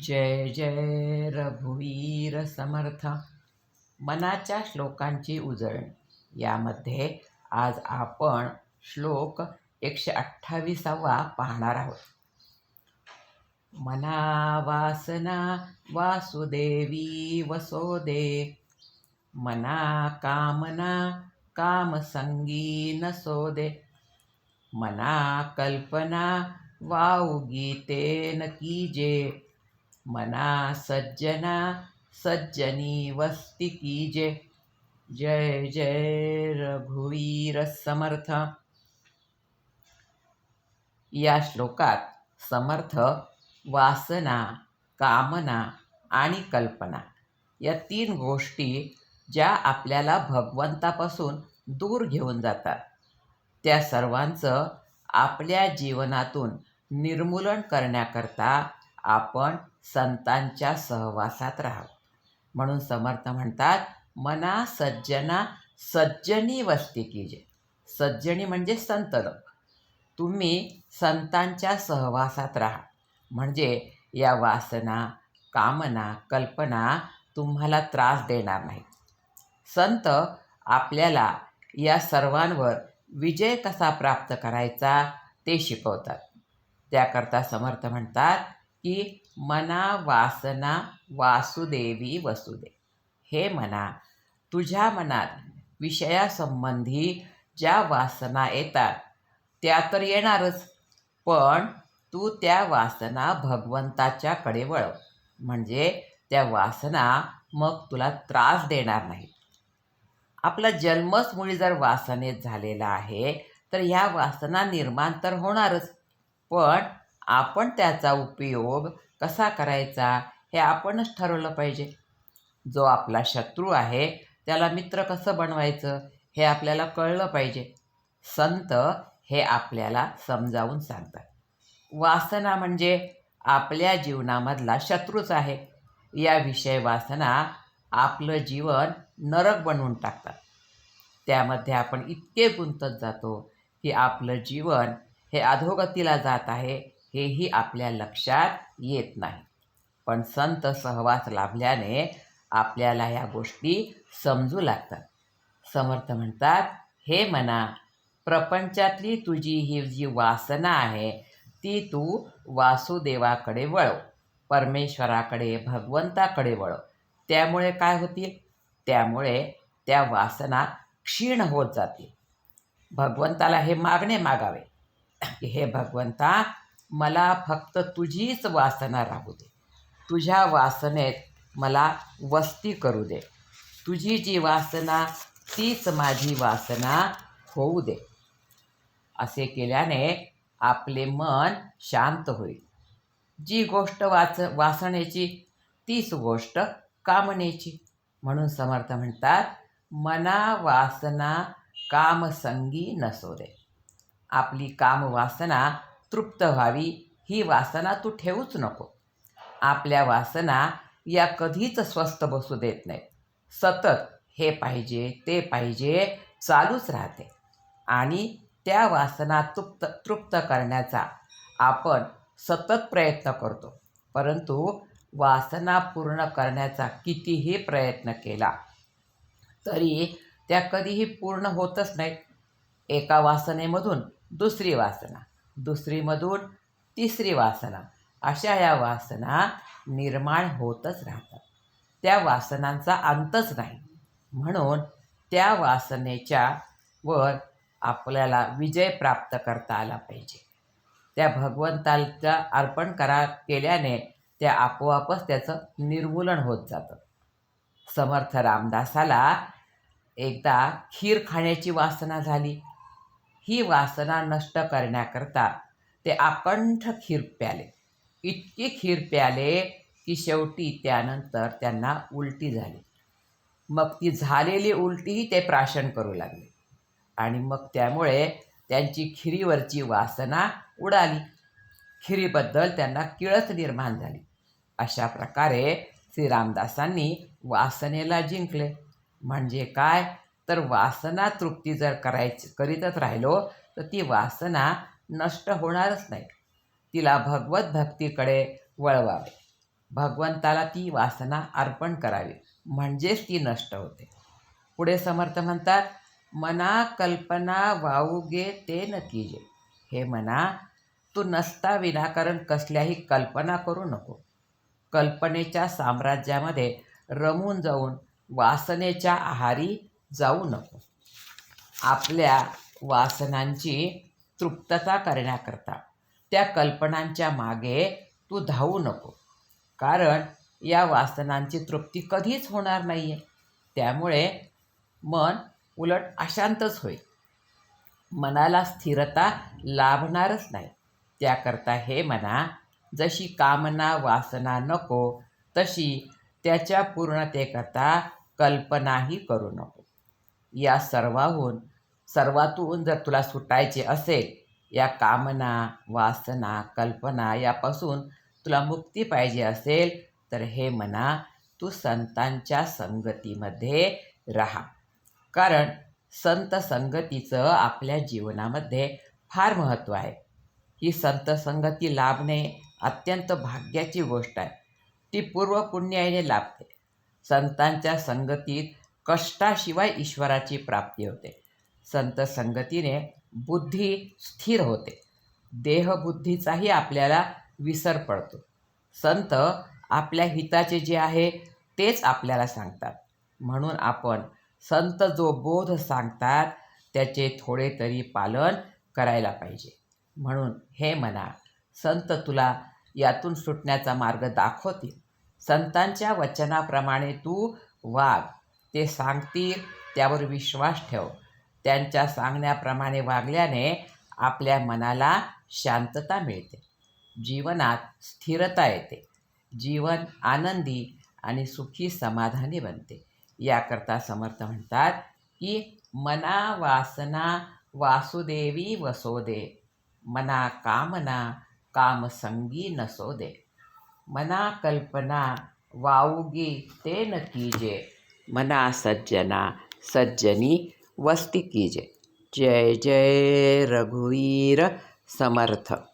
जय जय रघुवीर समर्थ. मनाच्या श्लोकांची उजळणी. यामध्ये आज आपण श्लोक एकशे अठ्ठावीसावा पाहणार आहोत. मना वासना वासुदेवी वसोदे. मना कामना कामसंगी नसोदे. मना कल्पना वाऊगीते न कीजे. मना सज्जना सज्जनी वस्ती कीजे जय जय रघुवीर समर्थ। या श्लोकात समर्थ वासना कामना आणि कल्पना या तीन गोष्टी ज्या आपल्याला भगवंतापासून दूर घेऊन जातात. त्या सर्वांचं आपल्या जीवनातून निर्मूलन करण्याकरता आपण संतांच्या सहवासात राहावं. म्हणून समर्थ म्हणतात मना सज्जना सज्जनी वस्ती कीजे सज्जनी म्हणजे संत लोक. तुम्ही संतांच्या सहवासात राहा. म्हणजे या वासना कामना कल्पना तुम्हाला त्रास देणार नाही. संत आपल्याला या सर्वांवर विजय कसा प्राप्त करायचा ते शिकवतात. त्याकरता समर्थ म्हणतात की मना वासना वासुदेवी वसुदे. हे मना तुझ्या मनात विषयासंबंधी ज्या वासना येतात त्या तर येणारच पण तू त्या वासना भगवंताच्याकडे वळव. म्हणजे त्या वासना मग तुला त्रास देणार नाही आपला जन्मच मुळी जर वासनेत झालेला आहे तर ह्या वासना निर्माण तर होणारच पण आपण त्याचा उपयोग कसा करायचा हे आपणच ठरवलं पाहिजे. जो आपला शत्रू आहे त्याला मित्र कसं बनवायचं हे आपल्याला कळलं पाहिजे. संत हे आपल्याला समजावून सांगतात. वासना म्हणजे आपल्या जीवनामधला शत्रूच आहे. या विषय वासना आपलं जीवन नरक बनवून टाकतात. त्यामध्ये आपण इतके गुंतत जातो की आपलं जीवन हे अधोगतीला जात आहे. हेही आपल्या लक्षात येत नाही. पण संत सहवास लाभल्याने आपल्याला ह्या गोष्टी समजू लागतात. समर्थ म्हणतात हे मना प्रपंचातली तुझी ही जी वासना आहे ती तू वासुदेवाकडे वळव परमेश्वराकडे भगवंताकडे वळव. त्यामुळे काय होतील? त्यामुळे त्या वासना क्षीण होत जातील. भगवंताला हे मागणे मागावे. हे भगवंता मला फक्त तुझीच वासना राहू दे. तुझ्या वासनेत मला वस्ती करू दे. तुझी जी वासना तीच माझी वासना होऊ दे. असे केल्याने आपले मन शांत होईल. जी गोष्ट वाच वासनेची तीच गोष्ट कामनेची. म्हणून समर्थ म्हणतात मना वासना कामसंगी नसो दे. आपली कामवासना तृप्त व्हावी ही वासना तू ठेवूच नको. आपल्या वासना या कधीच स्वस्त बसू देत नाहीत. सतत हे पाहिजे ते पाहिजे चालूच राहते. आणि त्या वासना तृप्त तृप्त करण्याचा आपण सतत प्रयत्न करतो. परंतु वासना पूर्ण करण्याचा कितीही प्रयत्न केला तरी त्या कधीही पूर्ण होतच नाहीत. एका वासनेमधून दुसरी वासना. दुसरीमधून तिसरी वासना. अशा या वासना निर्माण होतच राहतात. त्या वासनांचा अंतच नाही. म्हणून त्या वासनेच्या वर आपल्याला विजय प्राप्त करता आला पाहिजे. त्या भगवंताला अर्पण करा केल्याने त्या आपोआपच त्याचं निर्मूलन होत जातं. समर्थ रामदासाला एकदा खीर खाण्याची वासना झाली. ही वासना नष्ट करण्याकरता ते आकंठ खीर प्याले. इतकी खीर प्याले की शेवटी त्यानंतर त्यांना उलटी झाली. मग ती झालेली उलटीही ते प्राशन करू लागले. आणि मग त्यामुळे त्यांची खिरीवरची वासना उडाली. खिरीबद्दल त्यांना किळस निर्माण झाली. अशा प्रकारे श्री रामदासांनी वासनेला जिंकले. म्हणजे काय? तर वासना तृप्ती जर करायची करीतच राहिलो तर ती वासना नष्ट होणारच नाही. तिला भगवत भक्तीकडे वळवावे. भगवंताला ती वासना अर्पण करावी म्हणजेच ती नष्ट होते. पुढे समर्थ म्हणतात मना कल्पना वाऊगे ते न कीजे हे मना तू नसता विनाकारण कसल्याही कल्पना करू नको. कल्पनेच्या साम्राज्यामध्ये रमून जाऊन वासनेच्या आहारी जाऊ नको. आपल्या वासनांची तृप्तता करण्याकरता त्या कल्पनांच्या मागे तू धावू नको. कारण या वासनांची तृप्ती कधीच होणार नाही आहे त्यामुळे मन उलट अशांतच होईल. मनाला स्थिरता लाभणारच नाही. त्याकरता हे मना जशी कामना वासना नको तशी त्याच्या पूर्णतेकरता कल्पनाही करू नको. या सर्वाहून सर्वातून जर तुला सुटायचे असेल या कामना वासना कल्पना यापासून तुला मुक्ती पाहिजे असेल तर हे म्हणा तू संतांच्या संगतीमध्ये राहा. कारण संत संगतीचं आपल्या जीवनामध्ये फार महत्त्व आहे. ही संत संगती लाभणे अत्यंत भाग्याची गोष्ट आहे. ती पूर्व पुण्याने लाभते. संतांच्या संगतीत कष्टाशिवाय ईश्वराची प्राप्ती होते. संत संगतीने बुद्धी स्थिर होते. देहबुद्धीचाही आपल्याला विसर पडतो. संत आपल्या हिताचे जे आहे तेच आपल्याला सांगतात. म्हणून आपण संत जो बोध सांगतात त्याचे थोडे तरी पालन करायला पाहिजे. म्हणून हे म्हणा संत तुला यातून सुटण्याचा मार्ग दाखवतील. संतांच्या वचनाप्रमाणे तू वाग. ते सांगतील त्यावर विश्वास ठेव. त्यांच्या सांगण्याप्रमाणे वागल्याने आपल्या मनाला शांतता मिळते. जीवनात स्थिरता येते. जीवन आनंदी आणि सुखी समाधानी बनते. याकरता समर्थ म्हणतात की मना वासना वासुदेवी वसोदे. मना कामना कामसंगी नसोदे. मना कल्पना वाऊगी ते न कीजे. मना सज्जना सज्जनी वस्ती कीजे। जय जय रघुवीर समर्थ।